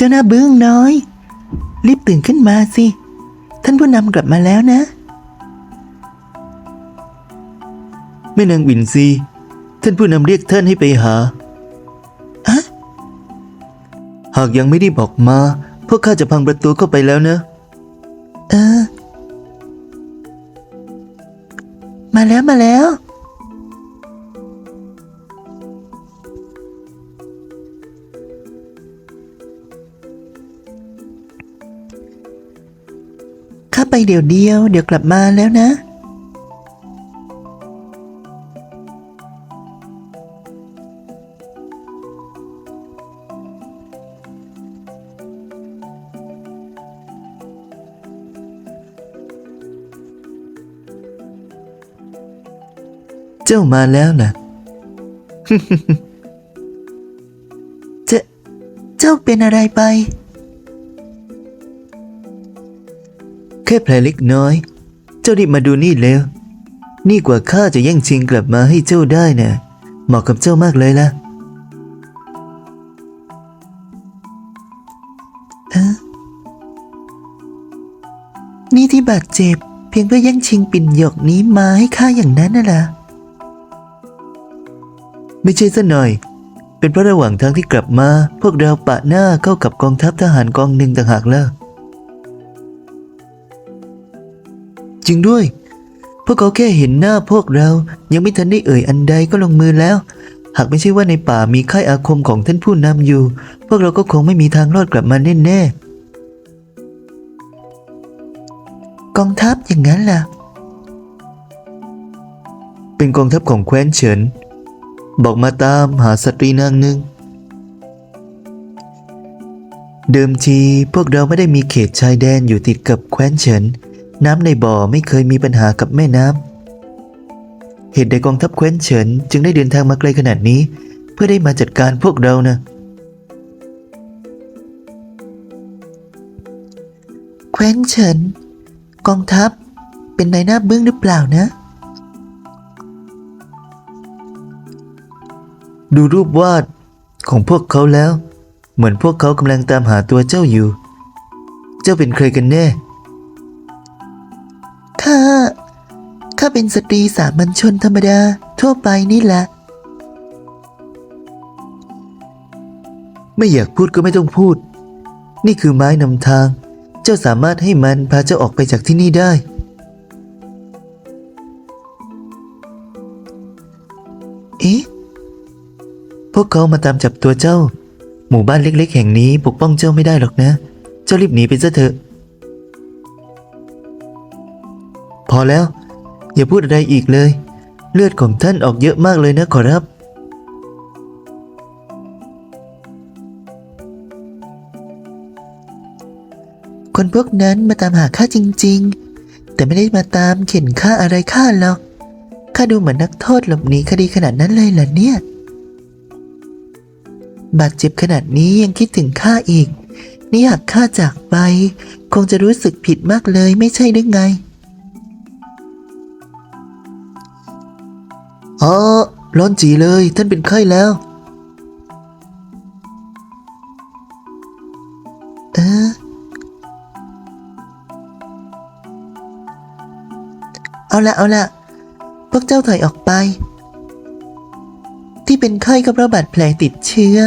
เจ้าหน้าบึ้งน้อย รีบตื่นขึ้นมาสิ ท่านผู้นำกลับมาแล้วนะ แม่นางวินซี ท่านผู้นำเรียกท่านให้ไปหาอะหากยังไม่ได้บอกมา พวกข้าจะพังประตูเข้าไปแล้วนะ เออ มาแล้วมาแล้ว เดี๋ยวเดียว เดี๋ยวกลับมาแล้วนะ เจ้ามาแล้วนะเจ้าเจ้าเป็นอะไรไป แค่แผลเล็กน้อย เจ้ารีบมาดูนี่เร็ว นี่กว่าข้าจะแย่งชิงกลับมาให้เจ้าได้นะเหมาะกับเจ้ามากเลยล่ะเออนี่ที่บาดเจ็บ เพียงเพื่อแย่งชิงปิ่นหยกนี้มาให้ข้าอย่างนั้นน่ะเหรอไม่ใช่ซะหน่อย เป็นเพราะระหว่างทางที่กลับมา พวกเราปะหน้าเข้ากับกองทัพทหารกองหนึ่งต่างหากแล้ว จริงด้วย พวกเขาแค่เห็นหน้าพวกเรา ยังไม่ทันได้เอ่ยอันใดก็ลงมือแล้ว หากไม่ใช่ว่าในป่ามีค่ายอาคมของท่านผู้นำอยู่ พวกเราก็คงไม่มีทางรอดกลับมาแน่กองทัพอย่างนั้นล่ะ เป็นกองทัพของแคว้นเฉิน บอกมาตามหาสตรีนางหนึ่งเดิมทีพวกเราไม่ได้มีเขตชายแดนอยู่ติดกับแคว้นเฉิน น้ำในบ่อไม่เคยมีปัญหากับแม่น้ำ เหตุใดกองทัพแคว้นเฉินจึงได้เดินทางมาไกลขนาดนี้ เพื่อได้มาจัดการพวกเรานะแคว้นเฉิน กองทัพเป็นนายหน้าเบื้องหรือเปล่านะ ดูรูปวาดของพวกเขาแล้ว เหมือนพวกเขากำลังตามหาตัวเจ้าอยู่ เจ้าเป็นใครกันแน่ ข้าข้าเป็นสตรีสามัญชนธรรมดา ทั่วไปนี่แหละ ไม่อยากพูดก็ไม่ต้องพูด นี่คือไม้นำทาง เจ้าสามารถให้มันพาเจ้าออกไปจากที่นี่ได้ เอ๊ะ พวกเขามาตามจับตัวเจ้า หมู่บ้านเล็ก ๆ แห่งนี้ปกป้องเจ้าไม่ได้หรอกนะ เจ้ารีบหนีไปซะเถอะ อแล้ว อย่าพูดอะไรอีกเลย เลือดของท่านออกเยอะมากเลยนะขอรับ คนพวกนั้นมาตามหาข้าจริง ๆ แต่ไม่ได้มาตามเข็นฆ่าอะไรข้าหรอกข้าดูเหมือนนักโทษหลบหนีคดีขนาดนั้นเลยเหรอเนี่ย บาดเจ็บขนาดนี้ยังคิดถึงข้าอีก นี่หากข้าจากไป คงจะรู้สึกผิดมากเลยไม่ใช่หรือไง อ๋อร้อนจีเลยท่านเป็นไข้แล้ว เออเอาละเอาละพวกเจ้าถอยออกไป ที่เป็นไข้ก็เพราะบาดแผลติดเชื้อ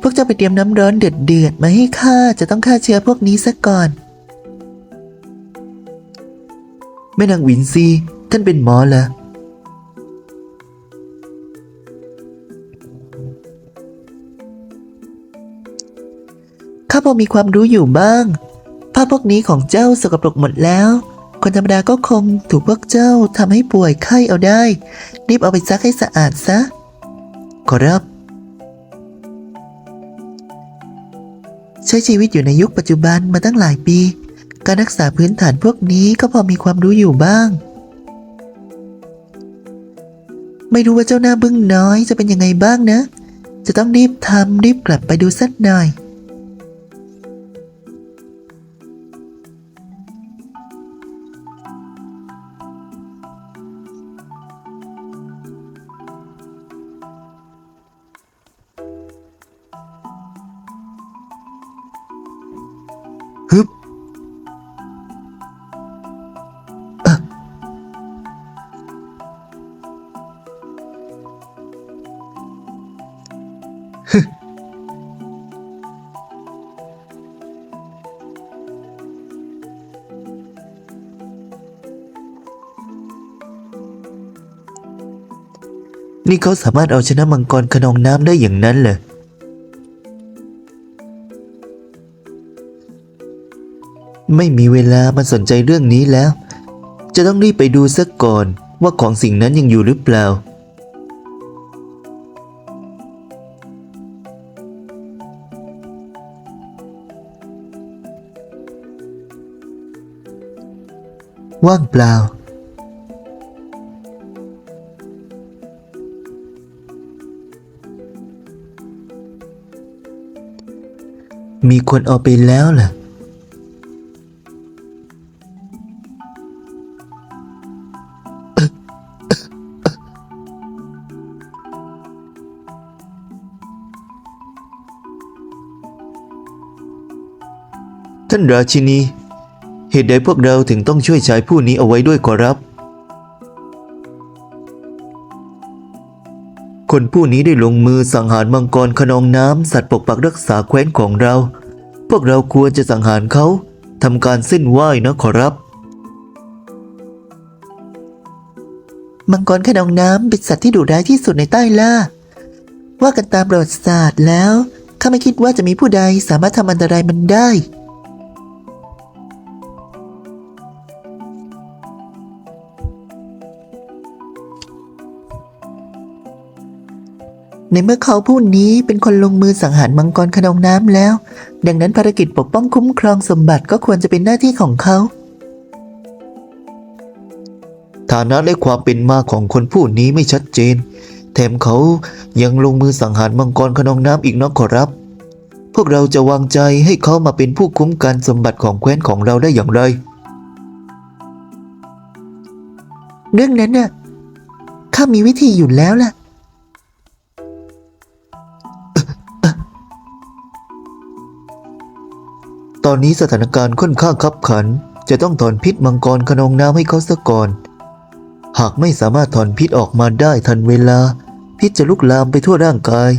พวกเจ้าไปเตรียมน้ำร้อนเดือดเดือดๆมาให้ข้าจะต้องฆ่าเชื้อพวกนี้ซะก่อน แม่นางวินซีท่านเป็นหมอเหรอ ข้าพอมีความรู้อยู่บ้าง ผ้าพวกนี้ของเจ้าสกปรกหมดแล้ว คนธรรมดาก็คงถูกพวกเจ้าทำให้ป่วยไข้เอาได้ รีบเอาไปซักให้สะอาดซะ ขอรับ ใช้ชีวิตอยู่ในยุคปัจจุบันมาตั้งหลายปี การรักษาพื้นฐานพวกนี้ก็พอมีความรู้อยู่บ้าง ไม่รู้ว่าเจ้าหน้าบึ้งน้อยจะเป็นยังไงบ้างนะ จะต้องรีบทำรีบกลับไปดูสักหน่อย ฮึบฮึนี่เขาสามารถเอาชนะมังกรขนองน้ำได้อย่างนั้นเหร ไม่มีเวลามาสนใจเรื่องนี้แล้ว จะต้องรีบไปดูซะก่อนว่าของสิ่งนั้นยังอยู่หรือเปล่า ว่างเปล่า มีคนเอาไปแล้วล่ะ ท่านราชินี เหตุใดพวกเราถึงต้องช่วยชายผู้นี้เอาไว้ด้วยขอรับ คนผู้นี้ได้ลงมือสังหารมังกรขนองน้ำสัตว์ปกปักรักษาแคว้นของเรา พวกเราควรจะสังหารเขาทำการเส้นไหว้นะขอรับ มังกรขนองน้ำเป็นสัตว์ที่ดุร้ายที่สุดในใต้ล่า ว่ากันตามประวัติศาสตร์แล้ว ข้าไม่คิดว่าจะมีผู้ใดสามารถทำอันตรายมันได้ ในเมื่อเขาผู้นี้เป็นคนลงมือสังหารมังกรขนองน้ำแล้ว ดังนั้นภารกิจปกป้องคุ้มครองสมบัติก็ควรจะเป็นหน้าที่ของเขาฐานะและความเป็นมาของคนผู้นี้ไม่ชัดเจน แถมเขายังลงมือสังหารมังกรขนองน้ำอีกนะขอรับ พวกเราจะวางใจให้เขามาเป็นผู้คุ้มกันสมบัติของแคว้นของเราได้อย่างไร เรื่องนั้นน่ะข้ามีวิธีอยู่แล้วล่ะ ตอนนี้สถานการณ์ค่อนข้างคับขัน จะต้องถอนพิษมังกรขนองน้ำให้เขาซะก่อน หากไม่สามารถถอนพิษออกมาได้ทันเวลา พิษจะลุกลามไปทั่วร่างกาย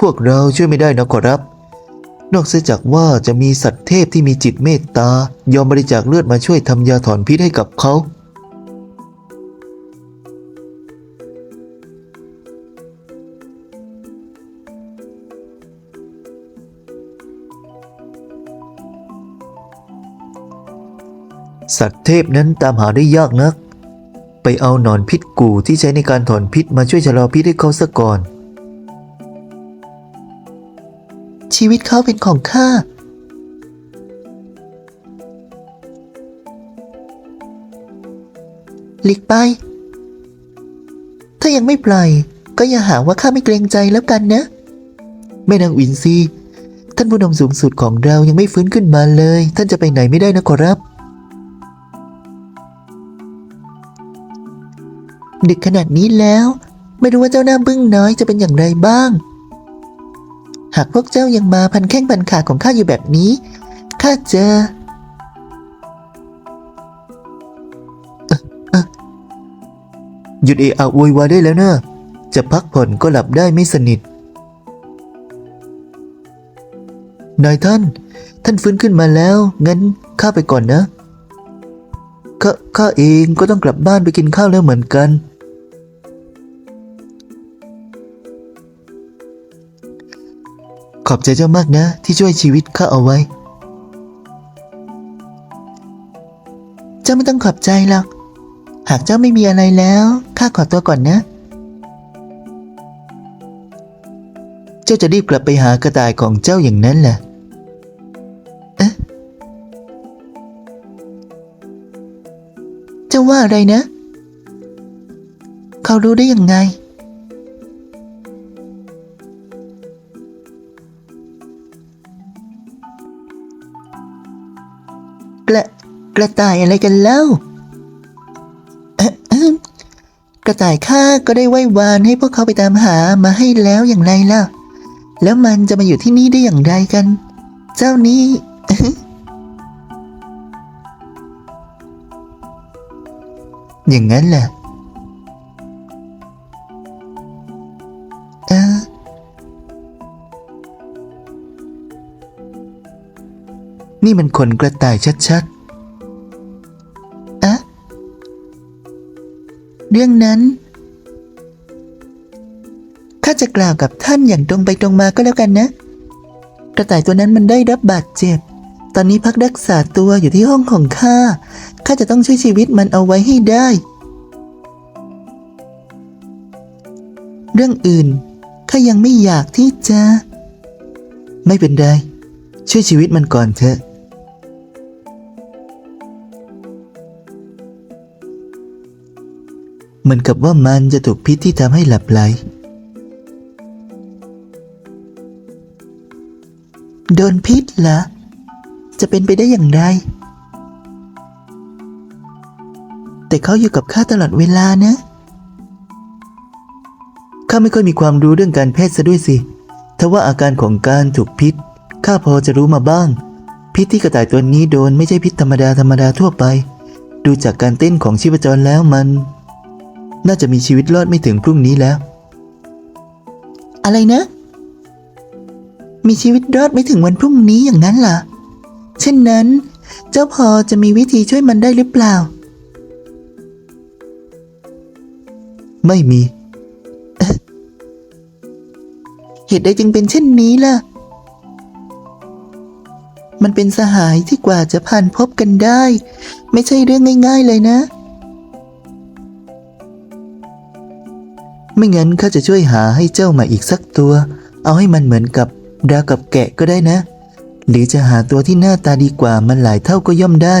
พวกเราช่วยไม่ได้นะขอรับ นอกเสียจากว่าจะมีสัตว์เทพที่มีจิตเมตตายอมบริจาคเลือดมาช่วยทำยาถอนพิษให้กับเขา สัตว์เทพนั้นตามหาได้ยากนัก ไปเอาหนอนพิษกู่ที่ใช้ในการถอนพิษมาช่วยชะลอพิษให้เขาซะก่อน ชีวิตเขาเป็นของข้าหลีกไป ถ้ายังไม่ปล่อย ก็อย่าหาว่าข้าไม่เกรงใจแล้วกันนะ แม่นางวินซี ท่านผู้นำสูงสุดของเรายังไม่ฟื้นขึ้นมาเลย ท่านจะไปไหนไม่ได้นะขอรับ ดึกขนาดนี้แล้ว ไม่รู้ว่าเจ้าหน้าบึ้งน้อยจะเป็นอย่างไรบ้าง หากพวกเจ้ายังมาพันแข้งพันขาของข้าอยู่แบบนี้ข้าจะหยุดเอะอะโวยวายได้แล้วนะจะพักผ่อนก็หลับได้ไม่สนิท นายท่าน ท่านฟื้นขึ้นมาแล้ว งั้นข้าไปก่อนนะข้าข้าเองก็ต้องกลับบ้านไปกินข้าวแล้วเหมือนกัน ขอบใจเจ้ามากนะ ที่ช่วยชีวิตข้าเอาไว้ เจ้าไม่ต้องขอบใจหรอก หากเจ้าไม่มีอะไรแล้วข้าขอตัวก่อนนะ เจ้าจะรีบกลับไปหากระต่ายของเจ้าอย่างนั้นแหละเจ้าว่าอะไรนะ เขารู้ได้ยังไง กระต่ายอะไรกันเล่ากระต่ายข้าก็ได้ไหว้วานให้พวกเขาไปตามหามาให้แล้วอย่างไรล่ะ แล้วมันจะมาอยู่ที่นี่ได้อย่างไรกัน เจ้านี่อย่างนั้นแหละเออนี่มันขนกระต่ายชัด เรื่องนั้น ข้าจะกล่าวกับท่านอย่างตรงไปตรงมาก็แล้วกันนะ กระต่ายตัวนั้นมันได้รับบาดเจ็บ ตอนนี้พักรักษาตัวอยู่ที่ห้องของข้า ข้าจะต้องช่วยชีวิตมันเอาไว้ให้ได้ เรื่องอื่นข้ายังไม่อยากที่จะ ไม่เป็นไร ช่วยชีวิตมันก่อนเถอะ เหมือนกับว่ามันจะถูกพิษที่ทำให้หลับไหล โดนพิษเหรอ จะเป็นไปได้อย่างไร แต่เขาอยู่กับข้าตลอดเวลานะ ข้าไม่ค่อยมีความรู้เรื่องการแพทย์ซะด้วยสิ ทว่าอาการของการถูกพิษ ข้าพอจะรู้มาบ้าง พิษที่กระต่ายตัวนี้โดนไม่ใช่พิษธรรมดาธรรมดาทั่วไป ดูจากการเต้นของชีพจรแล้วมัน น่าจะมีชีวิตรอดไม่ถึงพรุ่งนี้แล้ว อะไรนะ มีชีวิตรอดไม่ถึงวันพรุ่งนี้อย่างนั้นเหรอเช่นนั้น เจ้าพอจะมีวิธีช่วยมันได้หรือเปล่า ไม่มี เหตุใดจึงเป็นเช่นนี้ล่ะ มันเป็นสหายที่กว่าจะผ่านพบกันได้ ไม่ใช่เรื่องง่าย ๆ เลยนะ ไม่งั้นข้าจะช่วยหาให้เจ้ามาอีกสักตัว เอาให้มันเหมือนกับดาวกับแกะก็ได้นะ หรือจะหาตัวที่หน้าตาดีกว่ามันหลายเท่าก็ย่อมได้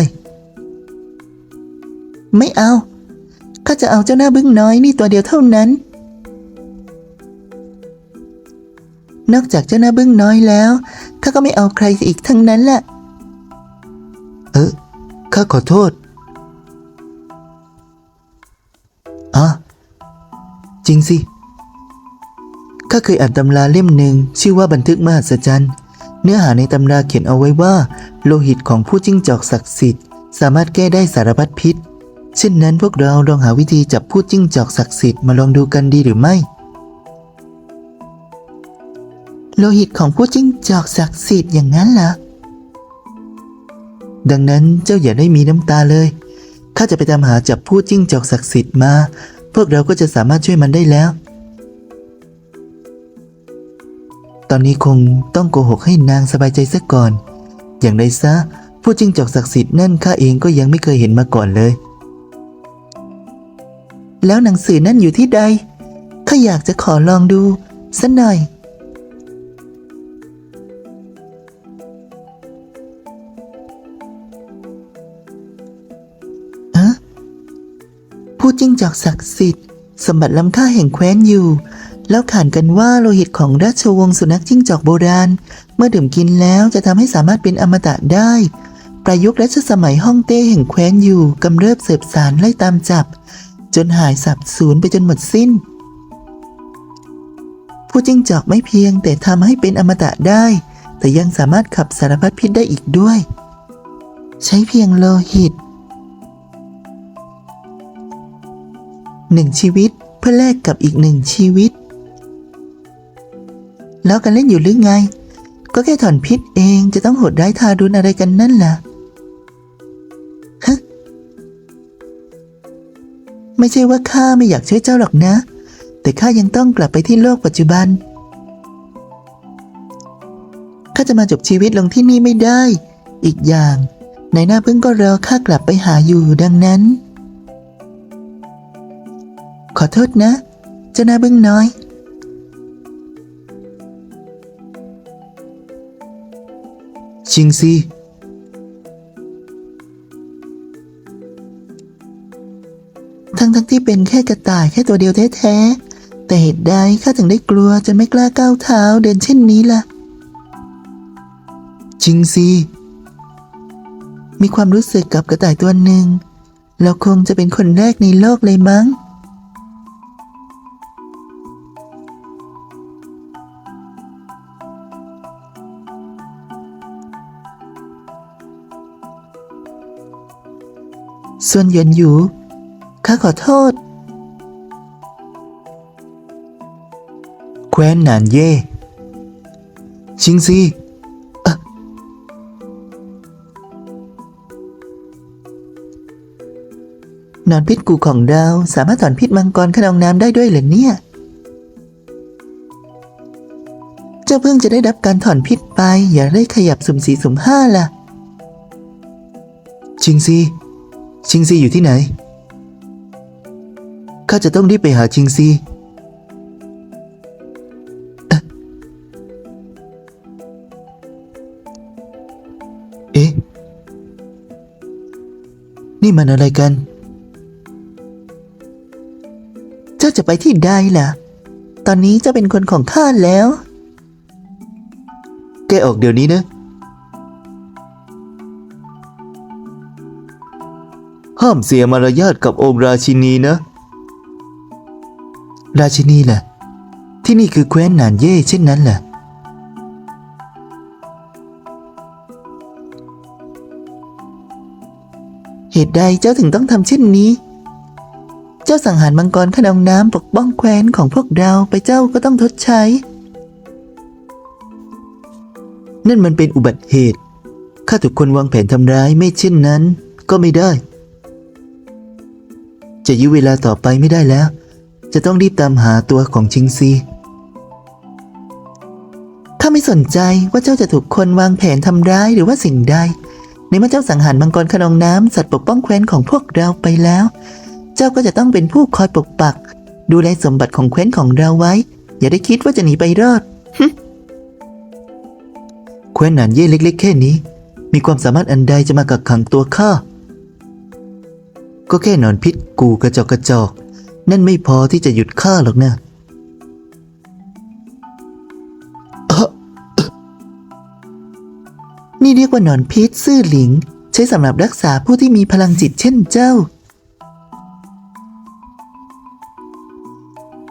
ไม่เอาข้าจะเอาเจ้าหน้าบึ้งน้อยนี่ตัวเดียวเท่านั้น นอกจากเจ้าหน้าบึ้งน้อยแล้วข้าก็ไม่เอาใครอีกทั้งนั้นแหละเออข้าขอโทษอะ จริงสิข้าเคยอ่านตำราเล่มหนึ่งชื่อว่าบันทึกมหัศจรรย์ เนื้อหาในตำราเขียนเอาไว้ว่า โลหิตของผู้จิ้งจอกศักดิ์สิทธิ์ สามารถแก้ได้สารพัดพิษ เช่นนั้นพวกเราลองหาวิธีจับผู้จิ้งจอกศักดิ์สิทธิ์มาลองดูกันดีหรือไม่ โลหิตของผู้จิ้งจอกศักดิ์สิทธิ์อย่างนั้นเหรอดังนั้นเจ้าอย่าได้มีน้ำตาเลยข้าจะไปตามหาจับผู้จิ้งจอกศักดิ์สิทธิ์มา พวกเราก็จะสามารถช่วยมันได้แล้ว ตอนนี้คงต้องโกหกให้นางสบายใจซะก่อน อย่างไรซะ ผู้จิ้งจอกศักดิ์สิทธิ์นั่นข้าเองก็ยังไม่เคยเห็นมาก่อนเลย แล้วหนังสือนั่นอยู่ที่ใด ข้าอยากจะขอลองดูสักหน่อย จิ้งจอกศักดิ์สิทธิ์ สมบัติล้ำค่าแห่งแคว้นอยู่ แล้วขานกันว่าโลหิตของราชวงศ์สุนัขจิ้งจอกโบราณ เมื่อดื่มกินแล้วจะทำให้สามารถเป็นอมตะได้ ประยุกต์รัชสมัยฮ่องเต้แห่งแคว้นอยู่กำเริบเสบสารไล่ตามจับ จนหายสับสูญไปจนหมดสิ้น ผู้จิ้งจอกไม่เพียงแต่ทำให้เป็นอมตะได้ แต่ยังสามารถขับสารพัดพิษได้อีกด้วย ใช้เพียงโลหิต หนึ่งชีวิตเพื่อแลกกับอีกหนึ่งชีวิต แล้วกันเล่นอยู่หรือไง ก็แค่ถอนพิษเองจะต้องโหดร้ายทารุณอะไรกันนั่นล่ะฮะไม่ใช่ว่าข้าไม่อยากช่วยเจ้าหรอกนะ แต่ข้ายังต้องกลับไปที่โลกปัจจุบันข้าจะมาจบชีวิตลงที่นี่ไม่ได้ อีกอย่างในหน้าเพึ่งก็รอข้ากลับไปหาอยู่ดังนั้น ขอโทษนะ เจ้าหน้าบึ้งน้อย ชิงซีทั้งทั้งที่เป็นแค่กระต่ายแค่ตัวเดียวแท้ๆ แต่เหตุใดข้าถึงได้กลัวจนไม่กล้าก้าวเท้าเดินเช่นนี้ล่ะ ชิงซีมีความรู้สึกกับกระต่ายตัวหนึ่งเราคงจะเป็นคนแรกในโลกเลยมั้ง ส่วนเหยินหยูข้าขอโทษ แคว้นหนานเย่ ชิงซีอนอนพิษกูของเราสามารถถอนพิษมังกรขนองน้ำได้ด้วยเหรอเนี่ย เจ้าเพิ่งจะได้รับการถอนพิษไป อย่าได้ขยับสุ่มสี่สุ่มห้าล่ะ ชิงซี ชิงซีอยู่ที่ไหน ข้าจะต้องรีบไปหาชิงซี เอ๊ะ นี่มันอะไรกัน เจ้าจะไปที่ใดล่ะ ตอนนี้เจ้าเป็นคนของข้าแล้ว แกออกเดี๋ยวนี้นะ ห้ามเสียมารยาทกับองค์ราชินีนะ ราชินีแหละที่นี่คือแคว้นหนานเย่เช่นนั้นแหละเหตุใดเจ้าถึงต้องทำเช่นนี้ เจ้าสังหารมังกรขนองน้ำปกป้องแคว้นของพวกเราไปเจ้าก็ต้องทดใช้ นั่นมันเป็นอุบัติเหตุ ข้าถูกคนวางแผนทำร้ายไม่เช่นนั้น ก็ไม่ได้ จะยื้อเวลาต่อไปไม่ได้แล้ว จะต้องรีบตามหาตัวของชิงซีข้าไม่สนใจว่าเจ้าจะถูกคนวางแผนทำร้ายหรือว่าสิ่งใด ในเมื่อเจ้าสังหารมังกรขนองน้ำสัตว์ปกป้องแคว้นของพวกเราไปแล้ว เจ้าก็จะต้องเป็นผู้คอยปกปัก ดูแลสมบัติของแคว้นของเราไว้ อย่าได้คิดว่าจะหนีไปรอดแคว้นหนานเย่เล็ก ๆ แค่นี้ มีความสามารถอันใดจะมากักขังตัวข้า ก็แค่นอนพิษกูกระจอกกระจอก นั่นไม่พอที่จะหยุดข้าหรอกนะนี่เรียกว่านอนพิษซื่อหลิง ใช้สำหรับรักษาผู้ที่มีพลังจิตเช่นเจ้า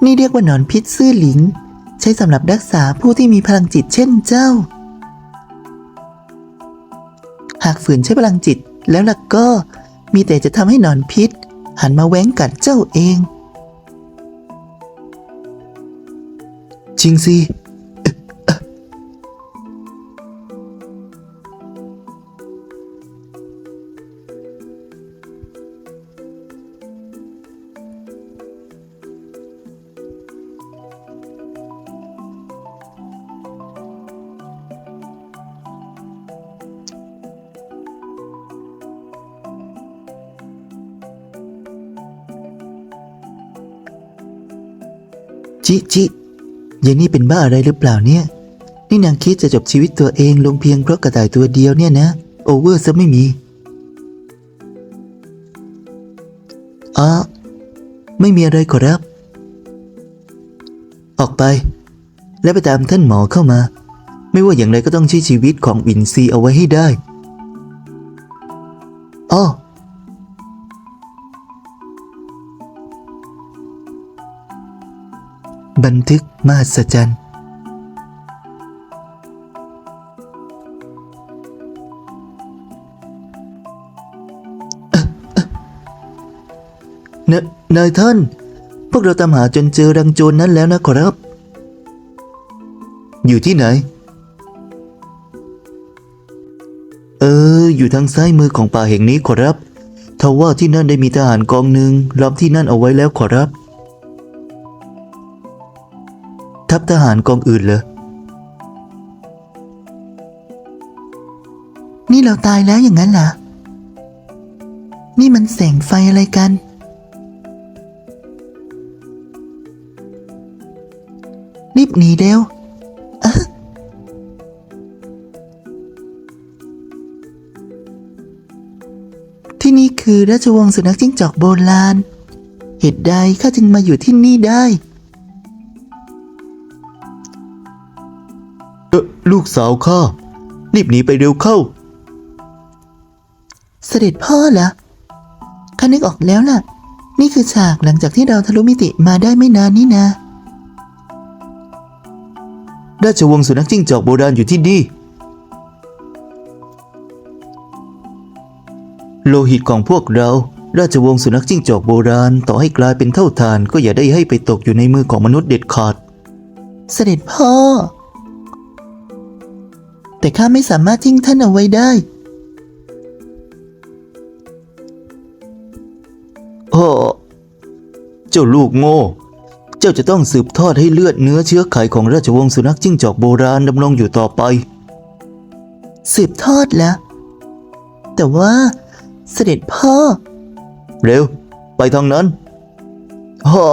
นี่เรียกว่านอนพิษซื่อหลิง ใช้สำหรับรักษาผู้ที่มีพลังจิตเช่นเจ้า หากฝืนใช้พลังจิตแล้วล่ะก็ มีแต่จะทำให้นอนพิษ หันมาแว้งกัดเจ้าเอง จริงสิ จิจิยายนี่เป็นบ้าอะไรหรือเปล่าเนี่ย นี่นางคิดจะจบชีวิตตัวเองลงเพียงเพราะกระต่ายตัวเดียวเนี่ยนะ โอเวอร์ซะไม่มีอ๋อไม่มีอะไรขอรับ ออกไป และไปตามท่านหมอเข้ามา ไม่ว่าอย่างไรก็ต้องช่วยชีวิตของวินซีเอาไว้ให้ได้อ้อ บันทึกมหัศจรรย์ นายท่าน พวกเราตามหาจนเจอรังโจรนั้นแล้วนะขอรับ อยู่ที่ไหน เออ อยู่ทางซ้ายมือของป่าแห่งนี้ขอรับทว่าที่นั่นได้มีทหารกองหนึ่งล้อมที่นั่นเอาไว้แล้วขอรับ ทัพทหารกองอื่นเหรอ นี่เราตายแล้วอย่างนั้นเหรอ นี่มันแสงไฟอะไรกัน รีบหนีเร็วอที่นี่คือราชวงศ์สุนัขจิ้งจอกโบราณ เหตุใดข้าจึงมาอยู่ที่นี่ได้ ลูกสาวข้ารีบหนีไปเร็วเข้า เสด็จพ่อเหรอข้านึกออกแล้วล่ะ นี่คือฉากหลังจากที่เราทะลุมิติมาได้ไม่นานนี่นะราชวงศ์สุนัขจิ้งจอกโบราณอยู่ที่นี่โลหิตของพวกเรา ราชวงศ์สุนัขจิ้งจอกโบราณ ต่อให้กลายเป็นเท่าทานก็อย่าได้ให้ไปตกอยู่ในมือของมนุษย์เด็ดขาด เสด็จพ่อ แต่ข้าไม่สามารถทิ้งท่านเอาไว้ได้พ่อเจ้าลูกโง่ เจ้าจะต้องสืบทอดให้เลือดเนื้อเชื้อไขของราชวงศ์สุนัขจิ้งจอกโบราณดำรงอยู่ต่อไป สืบทอดแล้วแต่ว่าเสด็จพ่อ เร็ว ไปทางนั้นพ่อ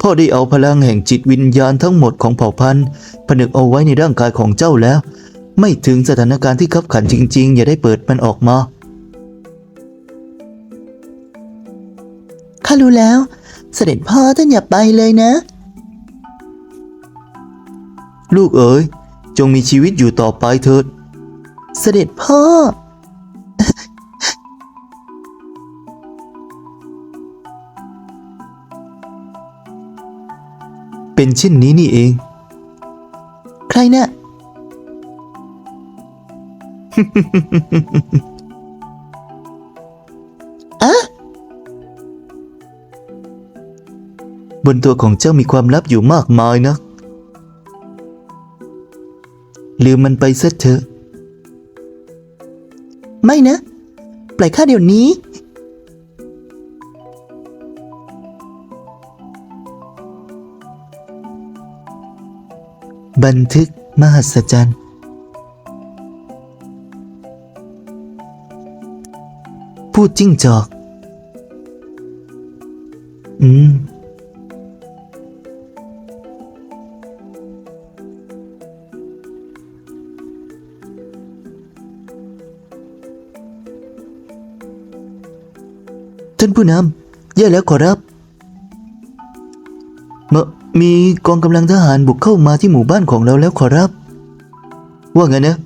พ่อได้เอาพลังแห่งจิตวิญญาณทั้งหมดของเผ่าพันธุ์ผนึกเอาไว้ในร่างกายของเจ้าแล้ว ไม่ถึงสถานการณ์ที่ขับขันจริง ๆ อย่าได้เปิดมันออกมาข้ารู้แล้ว เสด็จพ่อท่านอย่าไปเลยนะ ลูกเอ๋ยจงมีชีวิตอยู่ต่อไปเถิด เสด็จพ่อ เป็นเช่นนี้นี่เอง ใครน่ะอะบนตัวของเจ้ามีความลับอยู่มากมายนะลืมมันไปซะเถอะ ไม่นะ ปล่อยข้าเดี๋ยวนี้ บันทึกมหัศจรรย์ พูดจิ้งจอก อืม ท่านผู้นำแย่แล้วขอรับ มีกองกำลังทหารบุกเข้ามาที่หมู่บ้านของเราแล้วขอรับ ว่าไงนะ